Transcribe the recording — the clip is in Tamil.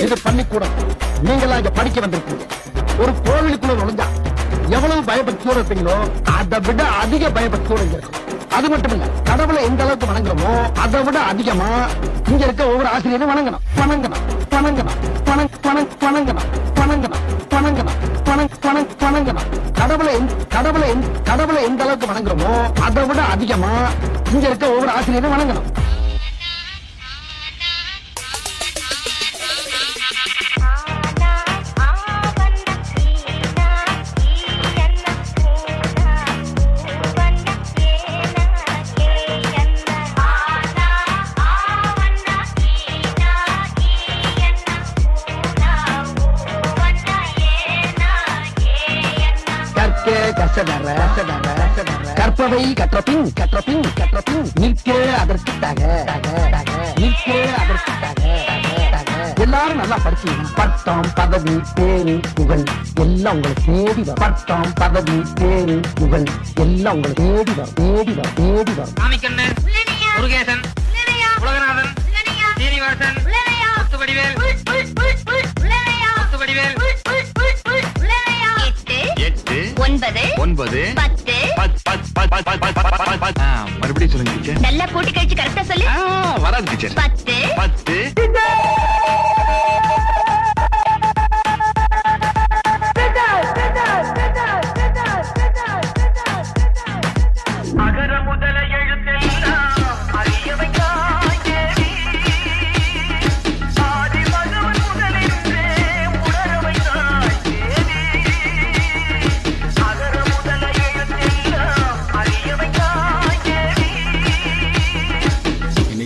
இது பள்ளிக்கூடம் நீங்களா இங்க படிக்க வந்திருக்கீங்க. ஒரு கோவிலுக்குள்ள நுழைஞ்சா எவ்வளவு பயபக்தியோட இருப்பீங்களோ அதை விட அதிக பயபக்தியோட இங்க இருக்கும் அது மட்டும் இல்ல கடவுளை எந்த அளவுக்கு வணங்குறோமோ அதை விட அதிகமா இங்க இருக்க ஒவ்வொரு ஆசிரியரும் வணங்கணும். வணங்கணும் வணங்கணும் பணம் வணங் வணங்கணும் வணங்கணும் வணங்கணும் பணம் வணங் வணங்கணும். கடவுளை கடவுளை கடவுளை எந்த அளவுக்கு வணங்குறோமோ அதை விட அதிகமா இங்க இருக்க ஒவ்வொரு ஆசிரியரும் வணங்கணும். கசடற கற்பவை கற்றபின் கற்றபின் கற்றபின். நிற்க அதற்கு தக நிற்க அதற்கு தக எல்லாரும் நல்லா படிச்சீங்க பட்டம் பதவி பேரு புகழ். எல்லாம் உங்களை தேடி வரும். பட்டம் பதவி பேரு புகழ். எல்லாம் உங்களை தேடி வரும். தேடி வரும். தேடி வரும். முருகேசன். ஆ, மறுபடியும் சொல்லுங்க டீச்சர். நல்லா கூட்டி கழிச்சு கரெக்டா சொல்லு. வராது டீச்சர். பத்து.